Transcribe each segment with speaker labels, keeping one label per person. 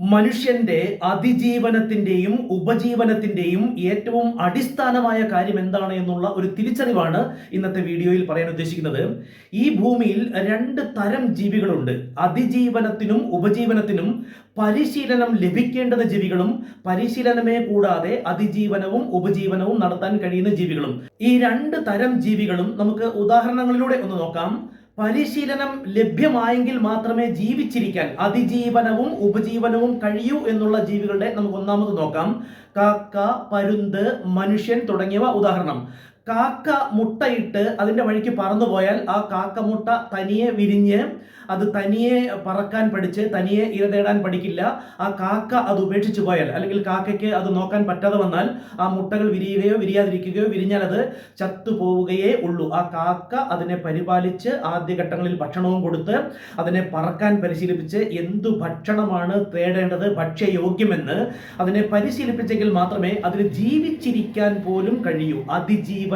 Speaker 1: മനുഷ്യന്റെ അതിജീവനത്തിന്റെയും ഉപജീവനത്തിന്റെയും ഏറ്റവും അടിസ്ഥാനമായ കാര്യം എന്താണ് എന്നുള്ള ഒരു തിരിച്ചറിവാണ് ഇന്നത്തെ വീഡിയോയിൽ പറയാൻ ഉദ്ദേശിക്കുന്നത്. ഈ ഭൂമിയിൽ രണ്ട് തരം ജീവികളുണ്ട്. അതിജീവനത്തിനും ഉപജീവനത്തിനും പരിശീലനം ലഭിക്കേണ്ടത് ജീവികളും പരിശീലനമേ കൂടാതെ അതിജീവനവും ഉപജീവനവും നടത്താൻ കഴിയുന്ന ജീവികളും. ഈ രണ്ട് തരം ജീവികളും നമുക്ക് ഉദാഹരണങ്ങളിലൂടെ ഒന്ന് നോക്കാം. പരിശീലനം ലഭ്യമായെങ്കിൽ മാത്രമേ ജീവിച്ചിരിക്കാൻ അതിജീവനവും ഉപജീവനവും കഴിയൂ എന്നുള്ള ജീവികളുടെ നമുക്ക് ഒന്നാമത് നോക്കാം. കാക്ക പരുന്ത് മനുഷ്യൻ തുടങ്ങിയവ ഉദാഹരണം. കാക്ക മുട്ടയിട്ട് അതിന്റെ വഴിക്ക് പറന്നു പോയാൽ ആ കാക്ക മുട്ട തനിയെ വിരിഞ്ഞ് അത് തനിയെ പറക്കാൻ പഠിച്ച് തനിയെ ഇര തേടാൻ പഠിക്കില്ല. ആ കാക്ക അത് ഉപേക്ഷിച്ച് പോയാൽ അല്ലെങ്കിൽ കാക്കയ്ക്ക് അത് നോക്കാൻ പറ്റാതെ വന്നാൽ ആ മുട്ടകൾ വിരിയുകയോ വിരിയാതിരിക്കുകയോ വിരിഞ്ഞാൽ അത് ചത്തുപോവുകയേ ഉള്ളൂ. ആ കാക്ക അതിനെ പരിപാലിച്ച് ആദ്യഘട്ടങ്ങളിൽ ഭക്ഷണവും കൊടുത്ത് അതിനെ പറക്കാൻ പരിശീലിപ്പിച്ച് എന്തു ഭക്ഷണമാണ് തേടേണ്ടത് ഭക്ഷ്യയോഗ്യമെന്ന് അതിനെ പരിശീലിപ്പിച്ചെങ്കിൽ മാത്രമേ അതിന് ജീവിച്ചിരിക്കാൻ പോലും കഴിയൂ.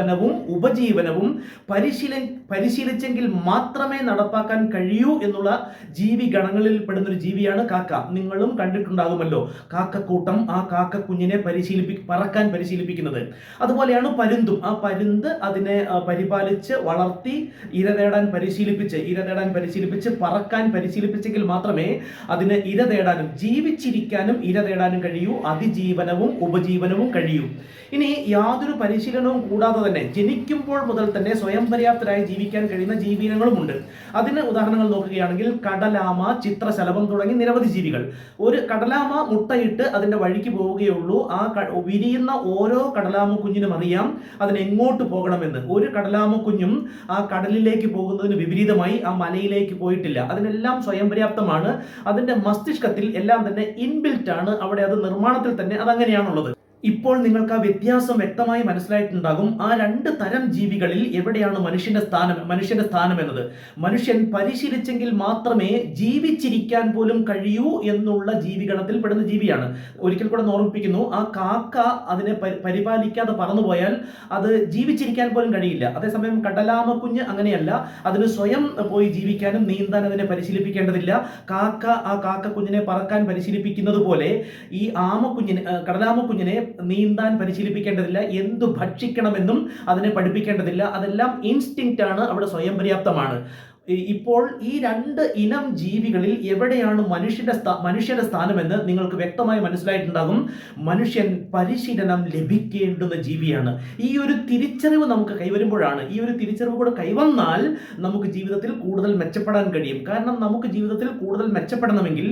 Speaker 1: അതിജീവനവും ഉപജീവനവും പരിശീല പരിശീലിച്ചെങ്കിൽ മാത്രമേ നടപ്പാക്കാൻ കഴിയൂ എന്നുള്ള ജീവി ഗണങ്ങളിൽ പെടുന്ന ഒരു ജീവിയാണ് കാക്ക. നിങ്ങളും കണ്ടിട്ടുണ്ടാകുമല്ലോ. കാക്കക്കൂട്ടം ആ കാക്ക കുഞ്ഞിനെ പരിശീലിപ്പി പറക്കാൻ പരിശീലിപ്പിക്കുന്നത്. അതുപോലെയാണ് പരുന്തും. ആ പരുന്ത് അതിനെ പരിപാലിച്ച് വളർത്തി ഇര തേടാൻ പരിശീലിപ്പിച്ച് ഇര തേടാൻ പരിശീലിപ്പിച്ച് പറക്കാൻ പരിശീലിപ്പിച്ചെങ്കിൽ മാത്രമേ അതിന് ഇര തേടാനും ജീവിച്ചിരിക്കാനും ഇര തേടാനും കഴിയൂ. അതിജീവനവും ഉപജീവനവും കഴിയൂ. ഇനി യാതൊരു പരിശീലനവും കൂടാതെ തന്നെ. ജനിക്കുമ്പോൾ മുതൽ തന്നെ സ്വയം പര്യാപ്തരായി ജീവിക്കാൻ കഴിയുന്ന ജീവിനങ്ങളുമുണ്ട് അതിന് ഉദാഹരണങ്ങൾ നോക്കുകയാണെങ്കിൽ കടലാമ ചിത്രശലഭം തുടങ്ങി നിരവധി ജീവികൾ. ഒരു കടലാമ മുട്ടയിട്ട് അതിന്റെ വഴിക്ക് പോവുകയുള്ളൂ. ആ വിരിയുന്ന ഓരോ കടലാമ കുഞ്ഞിനും അറിയാം അതിനെങ്ങോട്ട് പോകണമെന്ന്. ഒരു കടലാമ കുഞ്ഞും ആ കടലിലേക്ക് പോകുന്നതിന് വിപരീതമായി ആ മലയിലേക്ക് പോയിട്ടില്ല. അതിനെല്ലാം സ്വയം പര്യാപ്തമാണ്. അതിന്റെ മസ്തിഷ്കത്തിൽ എല്ലാം തന്നെ ഇൻബിൽറ്റ് ആണ് അവിടെ അത് നിർമ്മാണത്തിൽ തന്നെ അതങ്ങനെയാണുള്ളത്. ഇപ്പോൾ നിങ്ങൾക്ക് ആ വ്യത്യാസം വ്യക്തമായി മനസ്സിലായിട്ടുണ്ടാകും. ആ രണ്ട് തരം ജീവികളിൽ എവിടെയാണ് മനുഷ്യന്റെ സ്ഥാനം മനുഷ്യന്റെ സ്ഥാനം എന്നത്? മനുഷ്യൻ പരിശീലിച്ചെങ്കിൽ മാത്രമേ ജീവിച്ചിരിക്കാൻ പോലും കഴിയൂ എന്നുള്ള ജീവിഗണത്തിൽ പെടുന്ന ജീവിയാണ്. ഒരിക്കൽ കൂടെ ഓർമ്മിപ്പിക്കുന്നു. ആ കാക്ക അതിനെ പരിപാലിക്കാതെ പറന്നുപോയാൽ അത് ജീവിച്ചിരിക്കാൻ പോലും കഴിയില്ല. അതേസമയം കടലാമ കുഞ്ഞ് അങ്ങനെയല്ല. അതിന് സ്വയം പോയി ജീവിക്കാനും നീന്താൻ അതിനെ പരിശീലിപ്പിക്കേണ്ടതില്ല. കാക്ക ആ കാക്ക കുഞ്ഞിനെ പറക്കാൻ പരിശീലിപ്പിക്കുന്നത് പോലെ ഈ ആമക്കുഞ്ഞിനെ കടലാമക്കുഞ്ഞിനെ നീന്താൻ പരിശീലിപ്പിക്കേണ്ടതില്ല എന്തു ഭക്ഷിക്കണമെന്നും അതിനെ പഠിപ്പിക്കേണ്ടതില്ല. അതെല്ലാം ഇൻസ്റ്റിങ്ക്റ്റ് ആണ് അവിടെ സ്വയം പര്യാപ്തമാണ് ഇപ്പോൾ ഈ രണ്ട് ഇനം ജീവികളിൽ എവിടെയാണ് മനുഷ്യന്റെ മനുഷ്യന്റെ സ്ഥാനമെന്ന് നിങ്ങൾക്ക് വ്യക്തമായി മനസ്സിലായിട്ടുണ്ടാകും. മനുഷ്യൻ പരിശീലനം ലഭിക്കേണ്ടുന്ന ജീവിയാണ്. ഈ ഒരു തിരിച്ചറിവ് നമുക്ക് കൈവരുമ്പോഴാണ്. ഈ ഒരു തിരിച്ചറിവ് കൂടെ കൈവന്നാൽ നമുക്ക് ജീവിതത്തിൽ കൂടുതൽ മെച്ചപ്പെടാൻ കഴിയും. കാരണം നമുക്ക് ജീവിതത്തിൽ കൂടുതൽ മെച്ചപ്പെടണമെങ്കിൽ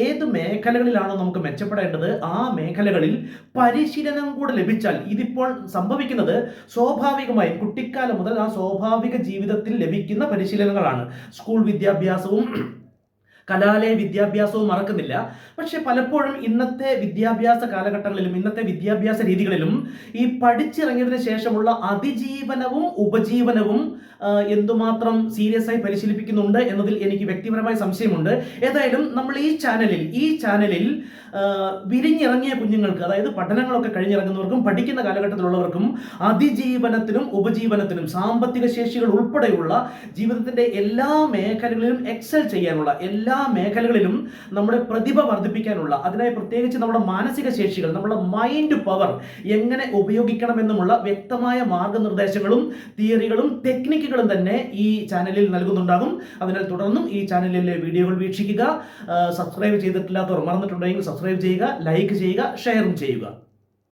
Speaker 1: ഏത് മേഖലകളിലാണോ നമുക്ക് മെച്ചപ്പെടേണ്ടത് ആ മേഖലകളിൽ പരിശീലനം കൂടെ ലഭിച്ചാൽ ഇതിപ്പോൾ സംഭവിക്കുന്നത് സ്വാഭാവികമായും കുട്ടിക്കാലം മുതൽ ആ സ്വാഭാവിക ജീവിതത്തിൽ ലഭിക്കുന്ന പരിശീലനങ്ങളാണ്. സ്കൂൾ വിദ്യാഭ്യാസവും കലാലയ വിദ്യാഭ്യാസവും മറക്കുന്നില്ല. പക്ഷെ പലപ്പോഴും ഇന്നത്തെ വിദ്യാഭ്യാസ കാലഘട്ടങ്ങളിലും ഇന്നത്തെ വിദ്യാഭ്യാസ രീതികളിലും ഈ പഠിച്ചിറങ്ങിയതിനു ശേഷമുള്ള അതിജീവനവും ഉപജീവനവും എന്തുമാത്രം സീരിയസ് ആയി പരിശീലിപ്പിക്കുന്നുണ്ട് എന്നതിൽ എനിക്ക് വ്യക്തിപരമായ സംശയമുണ്ട്. ഏതായാലും നമ്മൾ ഈ ചാനലിൽ ഈ ചാനലിൽ വിരിഞ്ഞിറങ്ങിയ കുഞ്ഞുങ്ങൾക്ക് അതായത് പഠനങ്ങളൊക്കെ കഴിഞ്ഞിറങ്ങുന്നവർക്കും പഠിക്കുന്ന കാലഘട്ടത്തിലുള്ളവർക്കും അതിജീവനത്തിനും ഉപജീവനത്തിനും സാമ്പത്തിക ശേഷികൾ ഉൾപ്പെടെയുള്ള ജീവിതത്തിന്റെ എല്ലാ മേഖലകളിലും എക്സൽ ചെയ്യാനുള്ള എല്ലാ മേഖലകളിലും നമ്മുടെ പ്രതിഭ വർദ്ധിപ്പിക്കാനുള്ള അതിനായി പ്രത്യേകിച്ച് നമ്മുടെ മാനസിക ശേഷികൾ നമ്മുടെ മൈൻഡ് പവർ എങ്ങനെ ഉപയോഗിക്കണമെന്നുമുള്ള വ്യക്തമായ മാർഗനിർദ്ദേശങ്ങളും തിയറികളും ടെക്നിക്കുകളും തന്നെ ഈ ചാനലിൽ നൽകുന്നുണ്ടാകും. അതിനാൽ തുടർന്നും ഈ ചാനലിലെ വീഡിയോകൾ വീക്ഷിക്കുക. സബ്സ്ക്രൈബ് ചെയ്തിട്ടില്ലാത്തവർ മറന്നിട്ടുണ്ടെങ്കിൽ സബ്സ്ക്രൈബ് ചെയ്യുക ലൈക്ക് ചെയ്യുക ഷെയറും ചെയ്യുക.